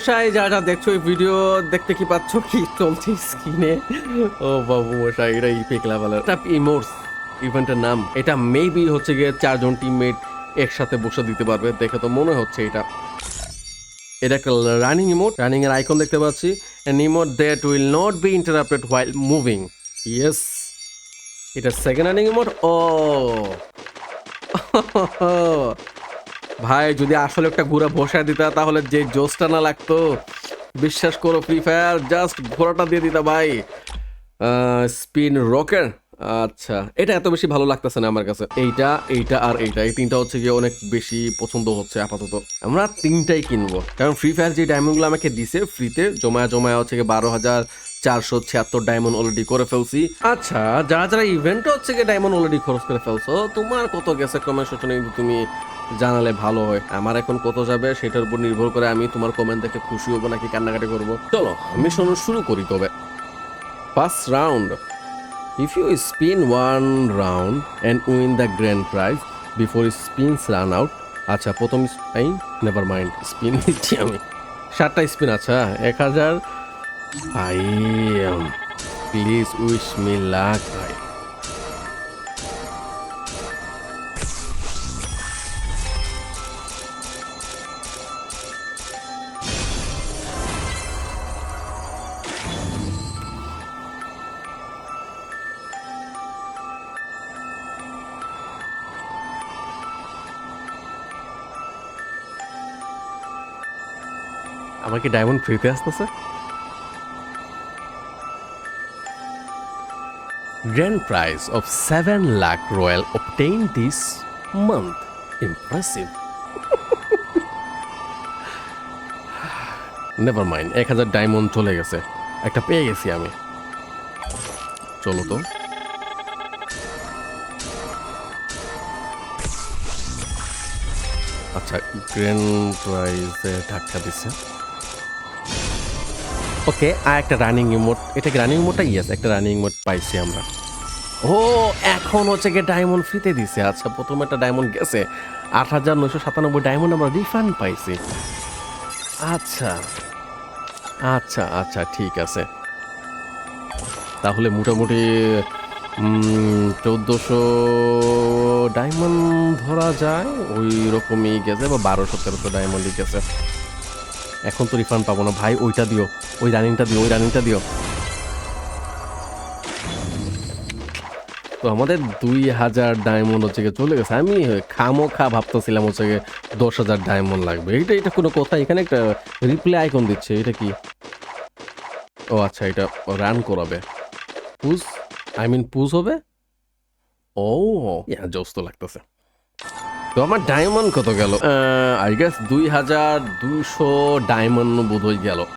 মশাই যারা দেখছ এই ভিডিও দেখতে কি পাচ্ছ? কি চলছে স্ক্রিনে ও বাবু মশাই এটা ইপিক লেভেলের এটা ইমোটস ইভেন্টের নাম। এটা মেবি হচ্ছে গিয়ে চারজন টিমমেট একসাথে বসে দিতে পারবে। দেখে তো মনে হচ্ছে এটা। এটা একটা রানিং ইমোট রানিং এর আইকন দেখতে পাচ্ছি। An emote that will not be interrupted while moving. Yes. এটা সেকেন্ড রানিং ইমোট ও ভাই, যদি আসলে একটা ঘোড়া বসায় দিতা, তাহলে যে জোসটা না লাগতো। বিশ্বাস করো ফ্রি ফায়ার জাস্ট ঘোড়াটা দিয়ে দিতা ভাই। স্পিন রকের আচ্ছা এটা এত বেশি ভালো লাগতেছে না আমার কাছে। এইটা এইটা আর এইটা। এই তিনটা হচ্ছে গিয়ে অনেক বেশি পছন্দ হচ্ছে আপাতত। আমরা তিনটাই কিনবো। কারণ ফ্রি ফায়ার যে ডায়মন্ডগুলো আমাকে দিছে ফ্রিতে জমায়া জমায়া হচ্ছে গিয়ে বারো হাজার চারশো ছিয়াত্তর ডায়মন্ড অলরেডি করে ফেলছি। আচ্ছা যারা যারা ইভেন্ট হচ্ছে গিয়ে ডায়মন্ড অলরেডি খরচ করে ফেলছো, তোমার কত গেছে কমেন্ট সেকশনে কিন্তু তুমি জানালে ভালো হয়? আমার এখন কত যাবে সেটার উপর নির্ভর করে আমি তোমার কমেন্ট দেখে খুশি হব নাকি কান্নাকাটি করব। চলো মিশন শুরু করি তবে। First round If you spin one round and win the grand prize before spins run out আচ্ছা প্রথম নেভার মাইন্ড স্পিন দিচ্ছি আমি। সাতটা স্পিন আচ্ছা এক হাজার I please wish me luck ভাই আমার কি ডায়মন্ড ফ্রিতে আসতেছে Grand prize of 7 lakh royal obtained this month. Impressive. Never mind এক হাজার ডায়মন্ড চলে গেছে একটা পেয়ে গেছি আমি চলো তো আচ্ছা গ্র্যান্ড প্রাইজে ধাক্কা দিচ্ছে ওকে, আর একটা রানিং ইমোট এটা রানিং ইমোটটা ইয়েস একটা রানিং ইমোট পাইছি আমরা। ও, এখন হচ্ছে গিয়ে ডায়মন্ড ফ্রিতে দিছে। আচ্ছা প্রথম একটা ডায়মন্ড গেছে। আট হাজার নয়শো সাতানব্বই ডায়মন্ড আমরা রিফান্ড পাইছি। আচ্ছা আচ্ছা আচ্ছা ঠিক আছে। তাহলে মোটামুটি চোদ্দোশো ডায়মন্ড ধরা যায়। ওই রকমই গেছে, বা বারোশো তেরোশো ডায়মন্ডই গেছে। এখন তো রিফান্ড পাবো না। ভাই, ওইটা দিও। ওই রানিংটা দিও, ওই রানিংটা দিও। তো আমাদের দুই হাজার ডায়মন্ড হচ্ছে গিয়ে চলে গেছে। আমি খামো খা ভাবতেছিলাম হচ্ছে গিয়ে দশ হাজার ডায়মন্ড লাগবে। এটা এটা কোনো কথা। এখানে একটা রিপ্লে আইকন দিচ্ছে। এটা কি? ও আচ্ছা এটা রান করাবে। পুজ আই মিন পুজ হবে? ও জোস তো লাগতেছে। তো আমার ডায়মন্ড কত গেল? আই গেস দুই হাজার দুইশো ডায়মন্ড বোধ হয়ে গেল।